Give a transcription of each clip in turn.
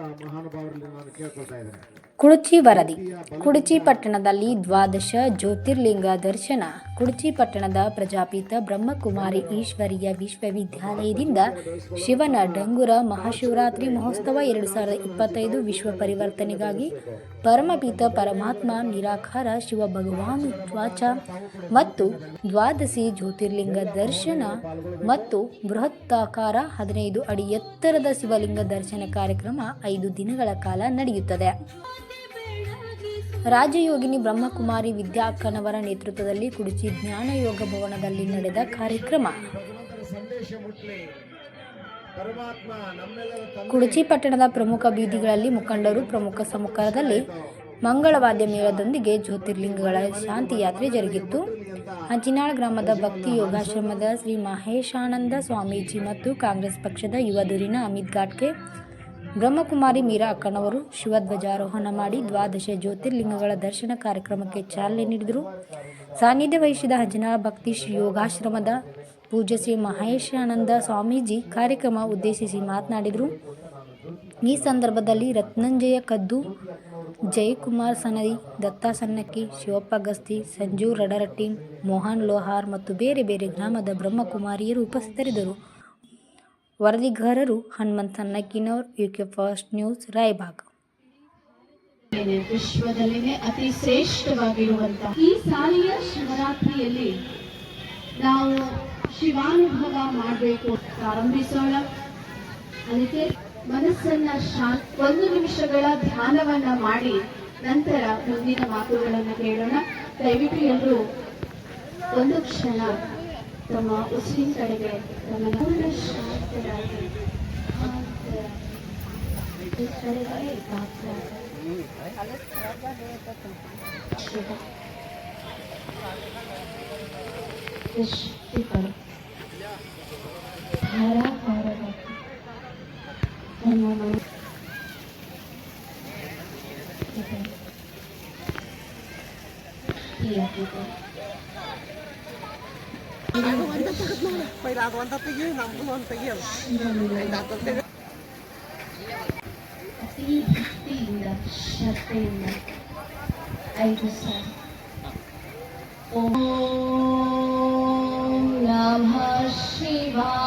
ಮಹಾನುಭಾವರಲ್ಲಿ ನಾನು ಕೇಳ್ಕೊಳ್ತಾ ಇದ್ದೇನೆ. ಕುಡುಚಿ ವರದಿ ಕುಡುಚಿ ಪಟ್ಟಣದಲ್ಲಿ ದ್ವಾದಶ ಜ್ಯೋತಿರ್ಲಿಂಗ ದರ್ಶನ. ಕುಡುಚಿ ಪಟ್ಟಣದ ಪ್ರಜಾಪಿತ ಬ್ರಹ್ಮಕುಮಾರಿ ಈಶ್ವರಿಯ ವಿಶ್ವವಿದ್ಯಾಲಯದಿಂದ ಶಿವನ ಡಂಗುರ ಮಹಾಶಿವರಾತ್ರಿ ಮಹೋತ್ಸವ ಎರಡು ಸಾವಿರದ ಇಪ್ಪತ್ತೈದು ವಿಶ್ವ ಪರಿವರ್ತನೆಗಾಗಿ ಪರಮಪೀತ ಪರಮಾತ್ಮ ನಿರಾಕಾರ ಶಿವ ಭಗವಾನ್ ತ್ವಾಚ ಮತ್ತು ದ್ವಾದಶಿ ಜ್ಯೋತಿರ್ಲಿಂಗ ದರ್ಶನ ಮತ್ತು ಬೃಹತ್ತಾಕಾರ ಹದಿನೈದು ಅಡಿ ಎತ್ತರದ ಶಿವಲಿಂಗ ದರ್ಶನ ಕಾರ್ಯಕ್ರಮ ಐದು ದಿನಗಳ ಕಾಲ ನಡೆಯುತ್ತದೆ. ರಾಜಯೋಗಿನಿ ಬ್ರಹ್ಮಕುಮಾರಿ ವಿದ್ಯಾಕ್ಕನವರ ನೇತೃತ್ವದಲ್ಲಿ ಕುಡುಚಿ ಜ್ಞಾನ ಯೋಗ ಭವನದಲ್ಲಿ ನಡೆದ ಕಾರ್ಯಕ್ರಮ. ಕುಡುಚಿ ಪಟ್ಟಣದ ಪ್ರಮುಖ ಬೀದಿಗಳಲ್ಲಿ ಮುಖಂಡರು ಪ್ರಮುಖ ಸಮ್ಮುಖದಲ್ಲಿ ಮಂಗಳವಾದ್ಯ ಮೇಳದೊಂದಿಗೆ ಜ್ಯೋತಿರ್ಲಿಂಗಗಳ ಶಾಂತಿ ಯಾತ್ರೆ ಜರುಗಿತ್ತು. ಅಂಚಿನಾಳ್ ಗ್ರಾಮದ ಭಕ್ತಿ ಯೋಗಾಶ್ರಮದ ಶ್ರೀ ಮಹೇಶಾನಂದ ಸ್ವಾಮೀಜಿ ಮತ್ತು ಕಾಂಗ್ರೆಸ್ ಪಕ್ಷದ ಯುವ ಅಮಿತ್ ಘಾಟ್ಗೆ ಬ್ರಹ್ಮಕುಮಾರಿ ಮೀರಾ ಅಕ್ಕನವರು ಶಿವಧ್ವಜಾರೋಹಣ ಮಾಡಿ ದ್ವಾದಶ ಜ್ಯೋತಿರ್ಲಿಂಗಗಳ ದರ್ಶನ ಕಾರ್ಯಕ್ರಮಕ್ಕೆ ಚಾಲನೆ ನೀಡಿದರು. ಸಾನ್ನಿಧ್ಯ ವಹಿಸಿದ ಹಜನಾಳ ಭಕ್ತಿ ಶ್ರೀ ಯೋಗಾಶ್ರಮದ ಪೂಜ್ಯ ಶ್ರೀ ಮಹೇಶಾನಂದ ಸ್ವಾಮೀಜಿ ಕಾರ್ಯಕ್ರಮ ಉದ್ದೇಶಿಸಿ ಮಾತನಾಡಿದರು. ಈ ಸಂದರ್ಭದಲ್ಲಿ ರತ್ನಂಜಯ ಕದ್ದು, ಜಯಕುಮಾರ್ ಸನದಿ, ದತ್ತಾ ಸನ್ನಕ್ಕಿ, ಶಿವಪ್ಪ ಗಸ್ತಿ, ಸಂಜು ರಡರಟ್ಟಿ, ಮೋಹನ್ ಲೋಹಾರ್ ಮತ್ತು ಬೇರೆ ಬೇರೆ ಗ್ರಾಮದ ಬ್ರಹ್ಮಕುಮಾರಿಯರು ಉಪಸ್ಥಿತರಿದ್ದರು. ವರದಿಗಾರರು Hanumanth Nakkinavar UK first news, Raybag. ವಿಶ್ವದಲ್ಲೇ ಅತಿ ಶ್ರೇಷ್ಠವಾಗಿರುವಂತಹ ಈ ಸಾಲಿಯ ಶಿವರಾತ್ರಿಯಲ್ಲಿ ನಾವು ಶಿವಾನುಭವ ಮಾಡಬೇಕು ಪ್ರಾರಂಭಿಸೋಣ. ಅದಕ್ಕೆ ಮನಸ್ಸನ್ನ ಶಾಂತ, ಒಂದು ನಿಮಿಷಗಳ ಧ್ಯಾನವನ್ನ ಮಾಡಿ ನಂತರ ಮುಂದಿನ ಮಾತುಗಳನ್ನು ಕೇಳೋಣ. ದಯವಿಟ್ಟು ಎಲ್ಲರೂ ಒಂದು ಕ್ಷಣ ತಮ್ಮ ಉಸಿರಿನ ಕಡೆಗೆ ತಮ್ಮ ಪೂರ್ಣ ಶಾಂತರಾಗಿ ಶಾಂತರಾಗಿ ಈ ಕಡೆಗೆ ಏಕಾಗ್ರ ಶಿವ ಸೃಷ್ಟಿಕರು ಧಾರಾಕಾರದ ನಮ್ಮ ಮನ ಇದೆ. ಪ್ರಿಯತೆ. ಅತಿ ಭಕ್ತಿಯಿಂದ ಶ್ರದ್ಧೆಯಿಂದ ಐದು ಸಾರಿ ಓಂ ನಮಃ ಶಿವಾಯ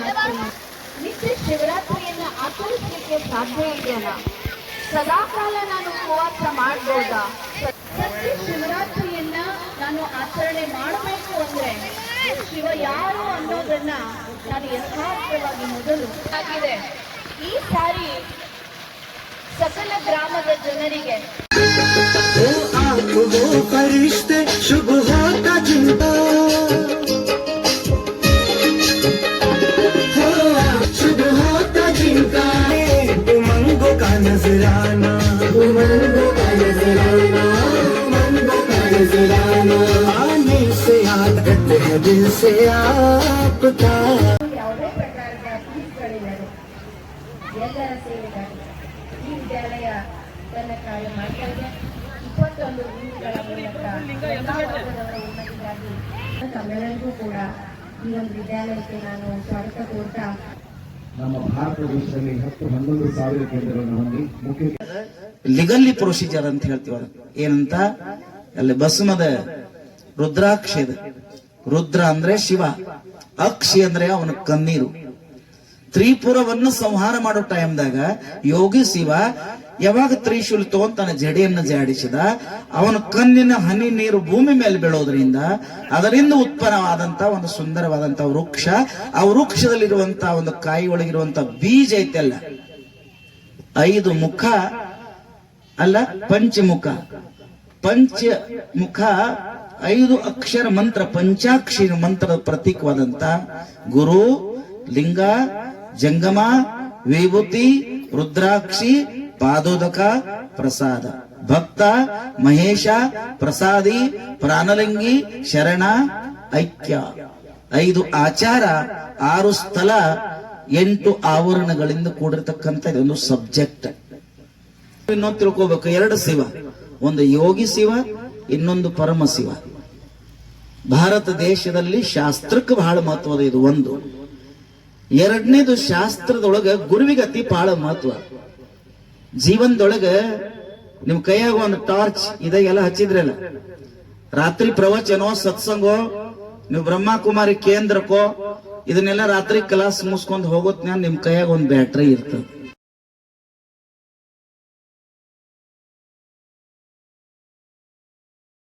ಶಿವರಾತ್ರಿ ನಿತ್ಯ ಶಿವರಾತ್ರಿಯನ್ನ ಆಚರಿಸಲಿಕ್ಕೆ ಸಾಧ್ಯ ಇದೆಯಲ್ಲ? ಸದಾಕಾಲ ನಾನು ಉಪವಾಸ ಮಾಡ್ಬೋದಾ? ಸತ್ಯ ಶಿವರಾತ್ರಿಯನ್ನ ನಾನು ಆಚರಣೆ ಮಾಡಬೇಕು ಅಂದ್ರೆ ಶಿವ ಯಾರು ಅನ್ನೋದನ್ನ ನಾನು ಯಥಾರ್ಥವಾಗಿ ಮೊದಲು ಆಗಿದೆ. ಈ ಸಾರಿ ಸಕಲ ಗ್ರಾಮದ ಜನರಿಗೆ नजराना उमंगों का नजराना उमंगों का नजराना आने से याद करते हैं दिल से आपका ಯಾವುದೇ ಪ್ರಕಾರದ ಫೀಸ್ಗಳಿಲ್ಲದೆ ಎಲ್ಲರ ಸೇವೆಗಾಗಿ ಈ ವಿದ್ಯಾಲಯ ತನ್ನ ಕಾರ್ಯ ಮಾಡ್ತಾ ಇದೆ ಇಪ್ಪತ್ತೊಂದು ರೂಮ್ಗಳ ಮೂಲಕ ಎಲ್ಲಾ ವರ್ಗದವರ ಉನ್ನತಿಗಾಗಿ ತಮ್ಮೆಲ್ಲರಿಗೂ ಕೂಡ ಈ ಒಂದು ವಿದ್ಯಾಲಯಕ್ಕೆ ನಾನು ಸ್ವಾಗತ ಕೋರ್ತಾ ನಮ್ಮ ಭಾರತ ದೇಶದಲ್ಲಿ ಹತ್ತು ಹನ್ನೊಂದು ಸಾವಿರ ಕೇಂದ್ರಗಳನ್ನು ಹೊಂದಿ ಮುಖ್ಯ ಲಿಗಲ್ಲಿ ಪ್ರೊಸೀಜರ್ ಅಂತ ಹೇಳ್ತೀವಿ ಏನಂತ? ಅಲ್ಲಿ ಭಸ್ಮದ ರುದ್ರಾಕ್ಷಿ ರುದ್ರ ಅಂದ್ರೆ ಶಿವ. ಅಕ್ಷಿ ಅಂದ್ರೆ ಅವನ ಕಣ್ಣೀರು. ತ್ರಿಪುರವನ್ನು ಸಂಹಾರ ಮಾಡೋ ಟೈಮ್ದಾಗ ಯೋಗಿ ಶಿವ ಯಾವಾಗ ತ್ರಿಶೂಲ್ ತೋಂತನ ಜಡೆಯನ್ನ ಜಾಡಿಸಿದ, ಅವನ ಕಣ್ಣಿನ ಹನಿ ನೀರು ಭೂಮಿ ಮೇಲೆ ಬೀಳೋದ್ರಿಂದ ಅದರಿಂದ ಉತ್ಪನ್ನವಾದಂತ ಒಂದು ಸುಂದರವಾದಂತ ವೃಕ್ಷ, ಆ ವೃಕ್ಷದಲ್ಲಿರುವಂತ ಒಂದು ಕಾಯಿ ಒಳಗಿರುವಂತ ಬೀಜ ಐತೆಲ್ಲ, ಐದು ಮುಖ ಅಲ್ಲ ಪಂಚಮುಖ. ಪಂಚ ಮುಖ ಐದು ಅಕ್ಷರ ಮಂತ್ರ, ಪಂಚಾಕ್ಷರ ಮಂತ್ರದ ಪ್ರತೀಕವಾದಂತ ಗುರು, ಲಿಂಗ ಜಂಗಮ, ವಿಭೂತಿ, ರುದ್ರಾಕ್ಷಿ, ಪಾದೋದಕ, ಪ್ರಸಾದ. ಭಕ್ತ, ಮಹೇಶ, ಪ್ರಸಾದಿ, ಪ್ರಾಣಲಿಂಗಿ, ಶರಣ, ಐಕ್ಯ. ಐದು ಆಚಾರ, ಆರು ಸ್ಥಳ, ಎಂಟು ಆವರಣಗಳಿಂದ ಕೂಡಿರ್ತಕ್ಕಂಥ ಇದೊಂದು ಸಬ್ಜೆಕ್ಟ್. ಇನ್ನೊಂದು ತಿಳ್ಕೋಬೇಕು, ಎರಡು ಶಿವ. ಒಂದು ಯೋಗಿ ಶಿವ, ಇನ್ನೊಂದು ಪರಮ ಶಿವ. ಭಾರತ ದೇಶದಲ್ಲಿ ಶಾಸ್ತ್ರಕ್ಕೆ ಬಹಳ ಮಹತ್ವದ ಇದು ಒಂದು. ಎರಡನೇದು ಶಾಸ್ತ್ರದೊಳಗ ಗುರುವಿಗೆ ಅತಿ ಬಹಳ ಮಹತ್ವ. ಜೀವನದೊಳಗ ನಿಮ್ ಕೈಯಾಗ ಒಂದು ಟಾರ್ಚ್ ಇದಾಗೆಲ್ಲ ಹಚ್ಚಿದ್ರಲ್ಲ. ರಾತ್ರಿ ಪ್ರವಚನೋ, ಸತ್ಸಂಗೋ, ನೀವು ಬ್ರಹ್ಮಕುಮಾರಿ ಕೇಂದ್ರಕ್ಕೋ ಇದನ್ನೆಲ್ಲ ರಾತ್ರಿ ಕ್ಲಾಸ್ ಮುಗಿಸ್ಕೊಂಡು ಹೋಗೋತ್ನ ನಿಮ್ ಕೈಯಾಗ ಒಂದು ಬ್ಯಾಟ್ರಿ ಇರ್ತದೆ.